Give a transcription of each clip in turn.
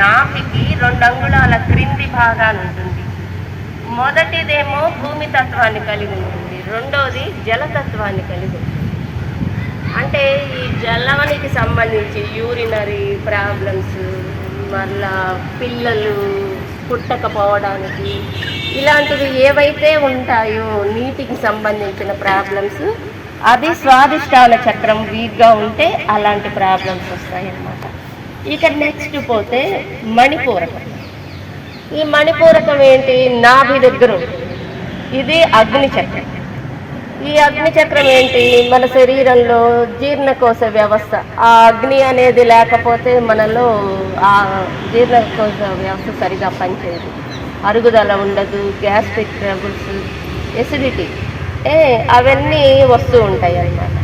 నాభికి రెండు అంగుళాల క్రింది భాగాలు ఉంటుంది. మొదటిదేమో భూమి తత్వాన్ని కలిగి ఉంటుంది. రెండవది జలతత్వాన్ని కలిగి ఉంటుంది. అంటే ఈ జలానికి సంబంధించి యూరినరీ ప్రాబ్లమ్స్ మళ్ళా పిల్లలు పుట్టకపోవడానికి ఇలాంటివి ఏవైతే ఉంటాయో నీటికి సంబంధించిన ప్రాబ్లమ్స్ అది స్వాదిష్టాల చక్రం వీక్గా ఉంటే అలాంటి ప్రాబ్లమ్స్ వస్తాయి అన్నమాట ఇక నెక్స్ట్ పోతే మణిపూరకం. ఈ మణిపూరకం ఏంటి? నాభి దగ్గర ఇది అగ్ని చక్రం ఈ అగ్ని చక్రం ఏంటి? మన శరీరంలో జీర్ణకోశ వ్యవస్థ. ఆ అగ్ని అనేది లేకపోతే మనలో ఆ జీర్ణకోశ వ్యవస్థ సరిగా పనిచేయదు. అరుగుదల ఉండదు గ్యాస్ట్రిక్ ట్రబుల్స్ ఎసిడిటీ ఏ అవన్నీ వస్తూ ఉంటాయి అన్నమాట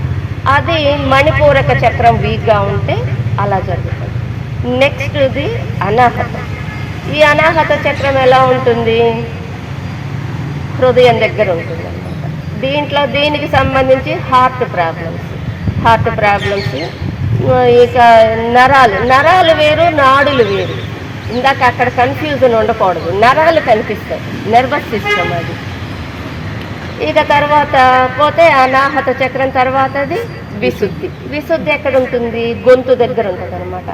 అది మణిపూరక చక్రం వీక్గా ఉంటే అలా జరుగుతుంది. నెక్స్ట్ది అనాహత. ఈ అనాహత చక్రం ఎలా ఉంటుంది? హృదయం దగ్గర ఉంటుంది అనమాట దీంట్లో దీనికి సంబంధించి హార్ట్ ప్రాబ్లమ్స్ హార్ట్ ప్రాబ్లమ్స్ ఇక నరాలు. నరాలు వేరు నాడులు వేరు. ఇందాక అక్కడ కన్ఫ్యూజన్ ఉండకూడదు. నరాలు కనిపిస్తాయి. నర్వస్ సిస్టమ్ అది. ఇక తర్వాత పోతే అనాహత చక్రం తర్వాతది విశుద్ధి. విశుద్ధి ఎక్కడ ఉంటుంది గొంతు దగ్గర ఉంటుంది అనమాట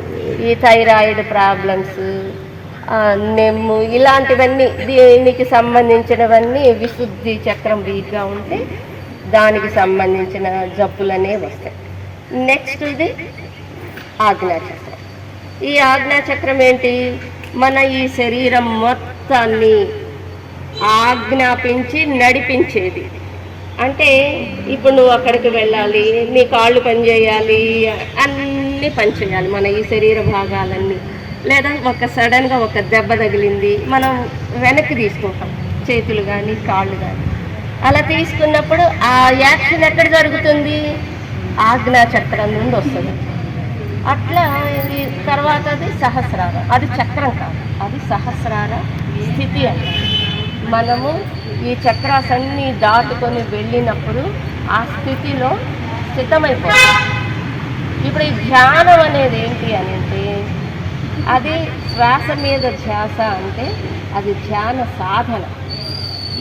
ఈ థైరాయిడ్ ప్రాబ్లమ్స్ నెమ్ము ఇలాంటివన్నీ దీనికి సంబంధించినవన్నీ విశుద్ధి చక్రం వీక్గా ఉంటే దానికి సంబంధించిన జబ్బులనే వస్తాయి. నెక్స్ట్ ఇది ఆజ్ఞాచక్రం ఈ ఆజ్ఞాచక్రం ఏంటి? మన ఈ శరీరం మొత్తాన్ని ఆజ్ఞాపించి నడిపించేది. అంటే ఇప్పుడు నువ్వు అక్కడికి వెళ్ళాలి నీ కాళ్ళు పనిచేయాలి అన్నీ పనిచేయాలి మన ఈ శరీర భాగాలన్నీ. లేదా ఒక సడన్గా ఒక దెబ్బ తగిలింది మనం వెనక్కి తీసుకుంటాం చేతులు కానీ కాళ్ళు కానీ అలా తీసుకున్నప్పుడు ఆ యాక్షన్ ఎక్కడ జరుగుతుంది? ఆజ్ఞా చక్రం నుండి వస్తుంది. అట్లా తర్వాత అది సహస్రార అది చక్రం కాదు అది సహస్రార స్థితి అంటే మనము ఈ చక్రాసన్ని దాటుకొని వెళ్ళినప్పుడు ఆ స్థితిలో స్థితమైపోతాం. ఇప్పుడు ఈ ధ్యానం అనేది ఏంటి అని అంటే అది శ్వాస మీద ధ్యాస అంటే అది ధ్యాన సాధన.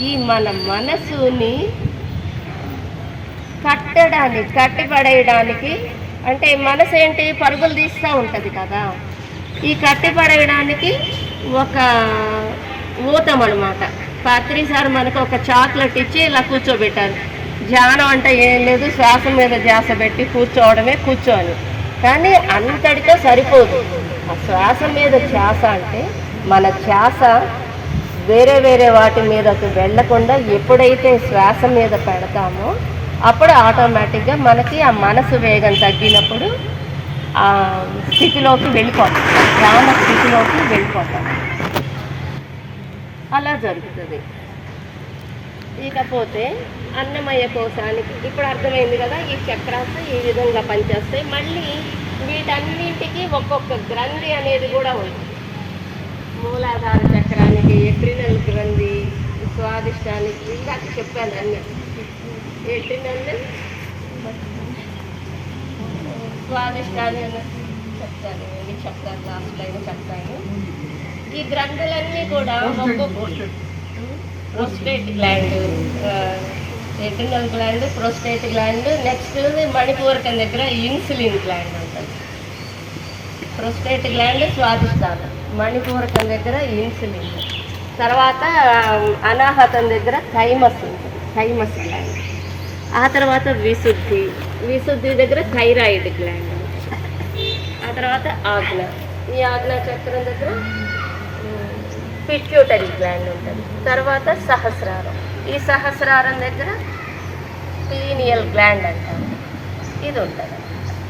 ఈ మన మనసుని కట్టడానికి కట్టిపడేయడానికి అంటే మనసు ఏంటి? పరుగులు తీస్తూ ఉంటుంది కదా. ఈ కట్టిపడేయడానికి ఒక ఊతం అనమాట పాత్రి సార్ మనకు ఒక చాక్లెట్ ఇచ్చి ఇలా కూర్చోబెట్టారు. ధ్యానం అంటే ఏం లేదు శ్వాస మీద ధ్యాస పెట్టి కూర్చోవడమే కూర్చోని. కానీ అంతటితో సరిపోదు. ఆ శ్వాస మీద ధ్యాస అంటే మన ధ్యాస వేరే వేరే వాటి మీదకు వెళ్ళకుండా ఎప్పుడైతే శ్వాస మీద పెడతామో అప్పుడు ఆటోమేటిక్గా మనకి ఆ మనసు వేగం తగ్గినప్పుడు ఆ స్థితిలోకి వెళ్ళిపోతాం. ధ్యాన స్థితిలోకి వెళ్ళిపోతాం. అలా జరుగుతుంది. ఇకపోతే అన్నమయ కోశానికి ఇప్పుడు అర్థమైంది కదా ఈ చక్రాలు ఈ విధంగా పనిచేస్తాయి. మళ్ళీ వీటన్నింటికి ఒక్కొక్క గ్రంథి అనేది కూడా ఉంది. మూలాధార చక్రానికి ఎట్రినల్ గ్రంథి స్వాదిష్టానికి ఇందాక చెప్పాను అన్నీ. ఎట్రినల్ స్వాదిష్టాన్ని చెప్తాను చెప్తాను లాస్ట్ టైం చెప్తాను ఈ గ్రంథులన్నీ కూడా prostate gland adrenal gland prostate gland next మణిపూరకం దగ్గర ఇన్సులిన్ గ్లాండ్ ఉంటుంది ప్రోస్టేట్ గ్లాండ్ స్వాదిష్టానం మణిపూరకం దగ్గర ఇన్సులిన్ తర్వాత అనాహతం దగ్గర థైమస్ ఉంటుంది థైమస్ గ్లాండ్ ఆ తర్వాత విశుద్ధి. విశుద్ధి దగ్గర థైరాయిడ్ గ్లాండ్ ఆ తర్వాత ఆజ్ఞ. ఈ ఆజ్ఞా చక్రం దగ్గర పిట్యూటరీ గ్లాండ్ ఉంటుంది. తర్వాత సహస్రారం. ఈ సహస్రారం దగ్గర పీనియల్ గ్లాండ్ అంటారు. ఇది ఉంటుంది.